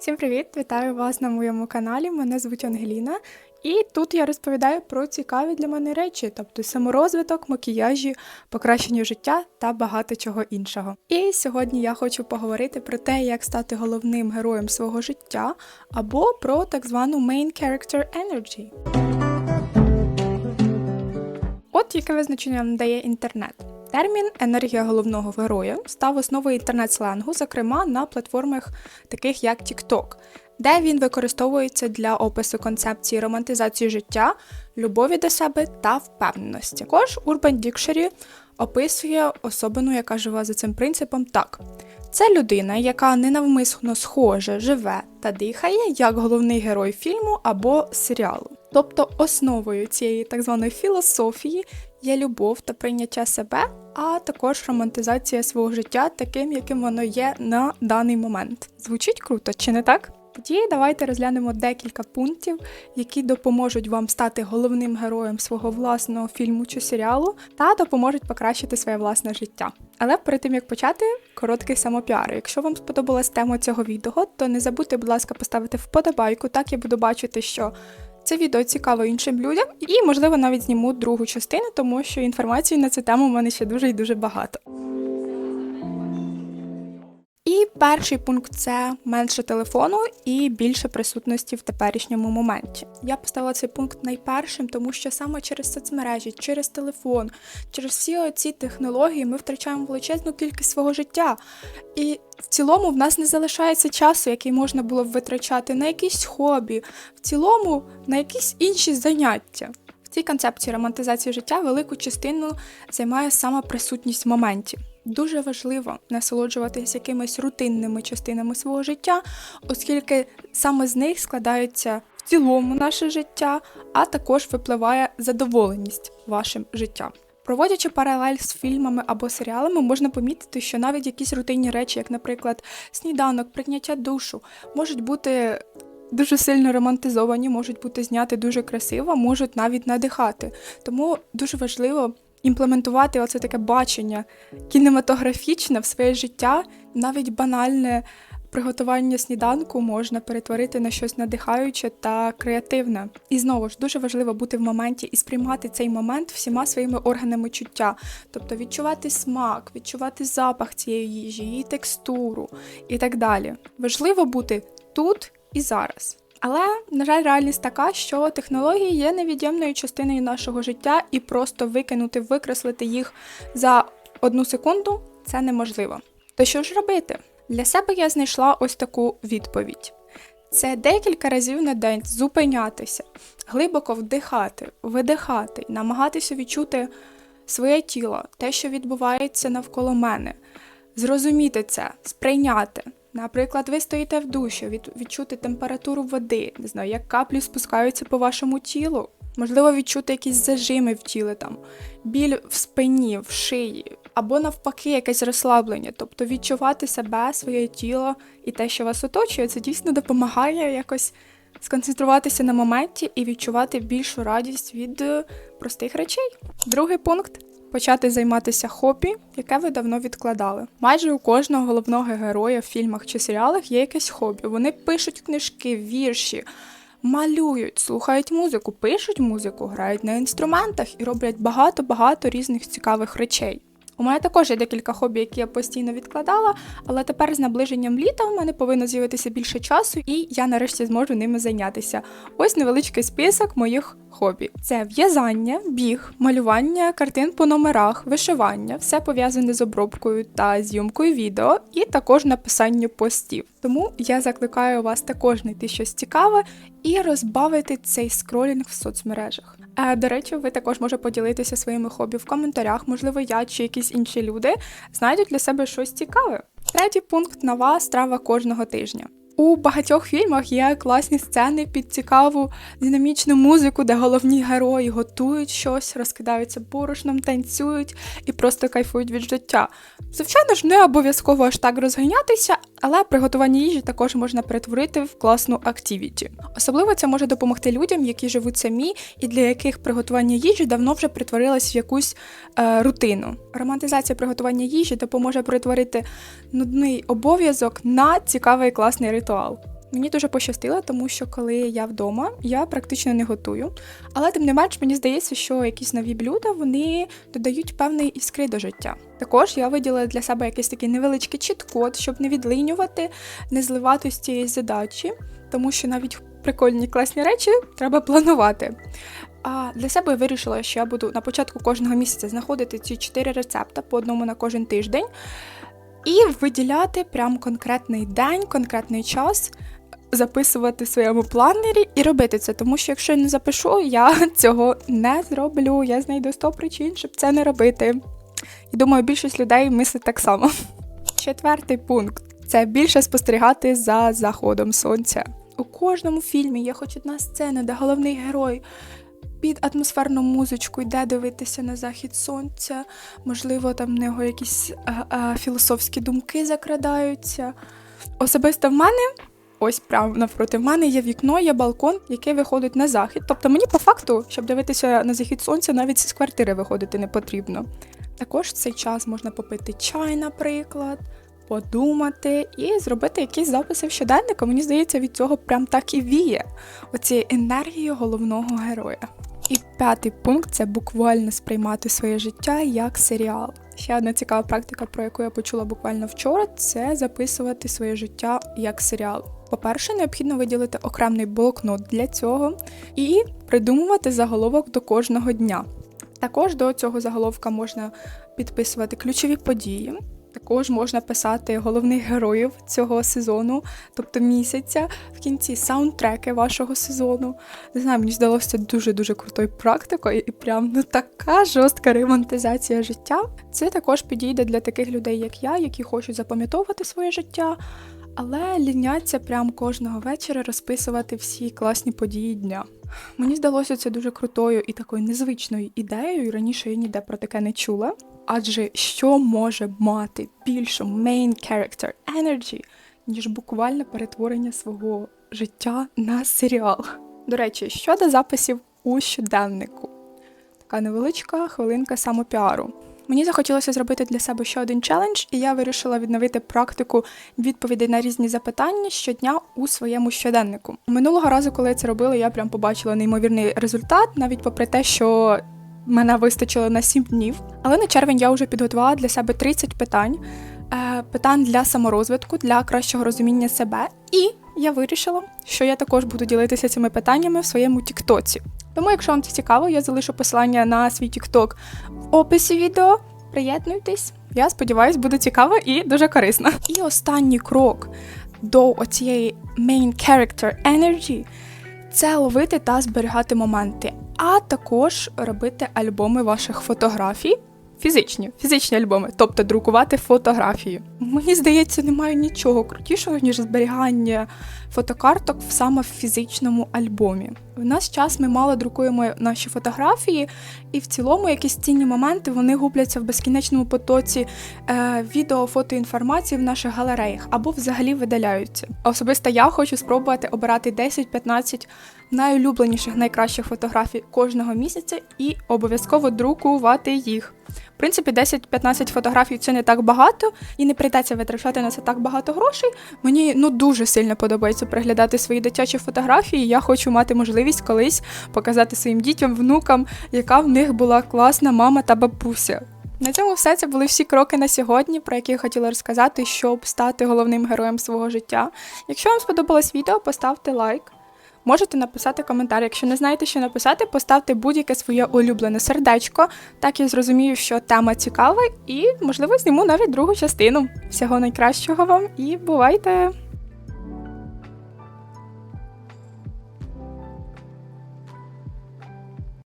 Всім привіт! Вітаю вас на моєму каналі. Мене звуть Ангеліна, і тут я розповідаю про цікаві для мене речі, тобто саморозвиток, макіяжі, покращення життя та багато чого іншого. І сьогодні я хочу поговорити про те, як стати головним героєм свого життя, або про так звану main character energy. От яке визначення надає інтернет. Термін енергія головного героя став основою інтернет-сленгу, зокрема на платформах, таких як TikTok, де він використовується для опису концепції романтизації життя, любові до себе та впевненості. Також Urban Dictionary описує особину, яка живе за цим принципом так. Це людина, яка ненавмисно схоже, живе та дихає як головний герой фільму або серіалу. Тобто основою цієї так званої філософії є любов та прийняття себе, а також романтизація свого життя таким, яким воно є на даний момент. Звучить круто, чи не так? Тоді давайте розглянемо декілька пунктів, які допоможуть вам стати головним героєм свого власного фільму чи серіалу, та допоможуть покращити своє власне життя. Але перед тим як почати, короткий самопіар. Якщо вам сподобалась тема цього відео, то не забудьте, будь ласка, поставити вподобайку, так я буду бачити, що це відео цікаво іншим людям, і, можливо, навіть зніму другу частину, тому що інформації на цю тему в мене ще дуже і дуже багато. І перший пункт це менше телефону і більше присутності в теперішньому моменті. Я поставила цей пункт найпершим, тому що саме через соцмережі, через телефон, через всі ці технології ми втрачаємо величезну кількість свого життя. І в цілому в нас не залишається часу, який можна було б витрачати на якісь хобі, в цілому на якісь інші заняття. В цій концепції романтизації життя велику частину займає саме присутність в моменті. Дуже важливо насолоджуватися якимись рутинними частинами свого життя, оскільки саме з них складається в цілому наше життя, а також випливає задоволеність вашим життям. Проводячи паралель з фільмами або серіалами, можна помітити, що навіть якісь рутинні речі, як, наприклад, сніданок, прийняття душу, можуть бути дуже сильно романтизовані, можуть бути зняти дуже красиво, можуть навіть надихати. Тому дуже важливо імплементувати оце таке бачення кінематографічне в своє життя, навіть банальне приготування сніданку можна перетворити на щось надихаюче та креативне. І знову ж дуже важливо бути в моменті і сприймати цей момент всіма своїми органами чуття, тобто відчувати смак, відчувати запах цієї їжі, її текстуру і так далі. Важливо бути тут і зараз. Але, на жаль, реальність така, що технології є невід'ємною частиною нашого життя, і просто викинути, викреслити їх за одну секунду це неможливо. То що ж робити? Для себе я знайшла ось таку відповідь: це декілька разів на день зупинятися, глибоко вдихати, видихати, намагатися відчути своє тіло, те, що відбувається навколо мене, зрозуміти це, сприйняти. Наприклад, ви стоїте в душі, від, відчути температуру води, не знаю, як каплі спускаються по вашому тілу. Можливо, відчути якісь зажими в тілі, там, біль в спині, в шиї, або навпаки, якесь розслаблення. Тобто відчувати себе, своє тіло і те, що вас оточує, це дійсно допомагає якось сконцентруватися на моменті і відчувати більшу радість від е, простих речей. Другий пункт почати займатися хобі, яке ви давно відкладали. Майже у кожного головного героя в фільмах чи серіалах є якесь хобі. Вони пишуть книжки, вірші, малюють, слухають музику, пишуть музику, грають на інструментах і роблять багато-багато різних цікавих речей. У мене також є декілька хобі, які я постійно відкладала, але тепер з наближенням літа у мене повинно з'явитися більше часу, і я нарешті зможу ними зайнятися. Ось невеличкий список моїх хобі: це в'язання, біг, малювання картин по номерах, вишивання, все пов'язане з обробкою та зйомкою відео, і також написання постів. Тому я закликаю вас також знайти щось цікаве і розбавити цей скролінг в соцмережах. Е, До речі, ви також можете поділитися своїми хобі в коментарях. Можливо, я чи якісь інші люди знайдуть для себе щось цікаве. Третій пункт нова страва кожного тижня. У багатьох фільмах є класні сцени під цікаву динамічну музику, де головні герої готують щось, розкидаються борошном, танцюють і просто кайфують від життя. Звичайно ж, не обов'язково аж так розганятися, але приготування їжі також можна перетворити в класну активіті. Особливо це може допомогти людям, які живуть самі і для яких приготування їжі давно вже перетворилось в якусь е, рутину. Романтизація приготування їжі допоможе перетворити нудний обов'язок на цікавий класний ритуал. Мені дуже пощастило, тому що коли я вдома, я практично не готую. Але тим не менш, мені здається, що якісь нові блюда вони додають певної іскри до життя. Також я виділила для себе якийсь такий невеличкий чіт-код, щоб не відлинювати, не зливати з цієї задачі, тому що навіть прикольні класні речі треба планувати. А для себе я вирішила, що я буду на початку кожного місяця знаходити ці чотири рецепта по одному на кожен тиждень і виділяти прям конкретний день, конкретний час, записувати в своєму планері і робити це. Тому що якщо я не запишу, я цього не зроблю. Я знайду 100 причин, щоб це не робити. І думаю, більшість людей мислить так само. Четвертий пункт це більше спостерігати за заходом сонця. У кожному фільмі є хоч одна сцена, де головний герой під атмосферну музичку йде дивитися на захід сонця. Можливо, там в нього якісь а, а, філософські думки закрадаються. Особисто в мене, ось прямо навпроти в мене є вікно, є балкон, який виходить на захід. Тобто мені по факту, щоб дивитися на захід сонця, навіть з квартири виходити не потрібно. Також в цей час можна попити чай, наприклад, подумати і зробити якісь записи в щоденнику. Мені здається, від цього прям так і віє оцією енергією головного героя. І п'ятий пункт це буквально сприймати своє життя як серіал. Ще одна цікава практика, про яку я почула буквально вчора, це записувати своє життя як серіал. По-перше, необхідно виділити окремий блокнот для цього і придумувати заголовок до кожного дня. Також до цього заголовка можна підписувати ключові події. Також можна писати головних героїв цього сезону, тобто місяця, в кінці саундтреки вашого сезону. Не знаю, мені здалося дуже-дуже крутою практикою і прям ну така жорстка ремонтизація життя. Це також підійде для таких людей, як я, які хочуть запам'ятовувати своє життя, але ліняться прям кожного вечора розписувати всі класні події дня. Мені здалося це дуже крутою і такою незвичною ідеєю. Раніше я ніде про таке не чула. Адже що може мати більшу main character energy, ніж буквальне перетворення свого життя на серіал? До речі, щодо записів у щоденнику, така невеличка хвилинка самопіару. Мені захотілося зробити для себе ще один челендж, і я вирішила відновити практику відповідей на різні запитання щодня у своєму щоденнику. Минулого разу, коли я це робила, я прям побачила неймовірний результат, навіть попри те, що мене вистачило на 7 днів. Але на червень я вже підготувала для себе 30 питань, е, питань для саморозвитку, для кращого розуміння себе. І я вирішила, що я також буду ділитися цими питаннями в своєму Тіктоці. Тому, якщо вам це цікаво, я залишу посилання на свій Тікток в описі відео. Приєднуйтесь, я сподіваюся, буде цікаво і дуже корисно. І останній крок до оцієї main character energy це ловити та зберігати моменти, а також робити альбоми ваших фотографій. Фізичні, фізичні альбоми, тобто друкувати фотографії. Мені здається, немає нічого крутішого, ніж зберігання фотокарток саме в фізичному альбомі. В наш час ми мало друкуємо наші фотографії, і в цілому якісь цінні моменти вони губляться в безкінечному потоці е, відео, фото інформації в наших галереях або взагалі видаляються. Особисто я хочу спробувати обирати 10-15 найулюбленіших, найкращих фотографій кожного місяця і обов'язково друкувати їх. В принципі, 10-15 фотографій це не так багато, і не прийдеться витрачати на це так багато грошей. Мені ну дуже сильно подобається приглядати свої дитячі фотографії. Я хочу мати можливість колись показати своїм дітям, внукам, яка в них була класна мама та бабуся. На цьому все це були всі кроки на сьогодні, про які я хотіла розказати, щоб стати головним героєм свого життя. Якщо вам сподобалось відео, поставте лайк. Можете написати коментар. Якщо не знаєте, що написати, поставте будь-яке своє улюблене сердечко. Так я зрозумію, що тема цікава, і, можливо, зніму навіть другу частину. Всього найкращого вам і бувайте!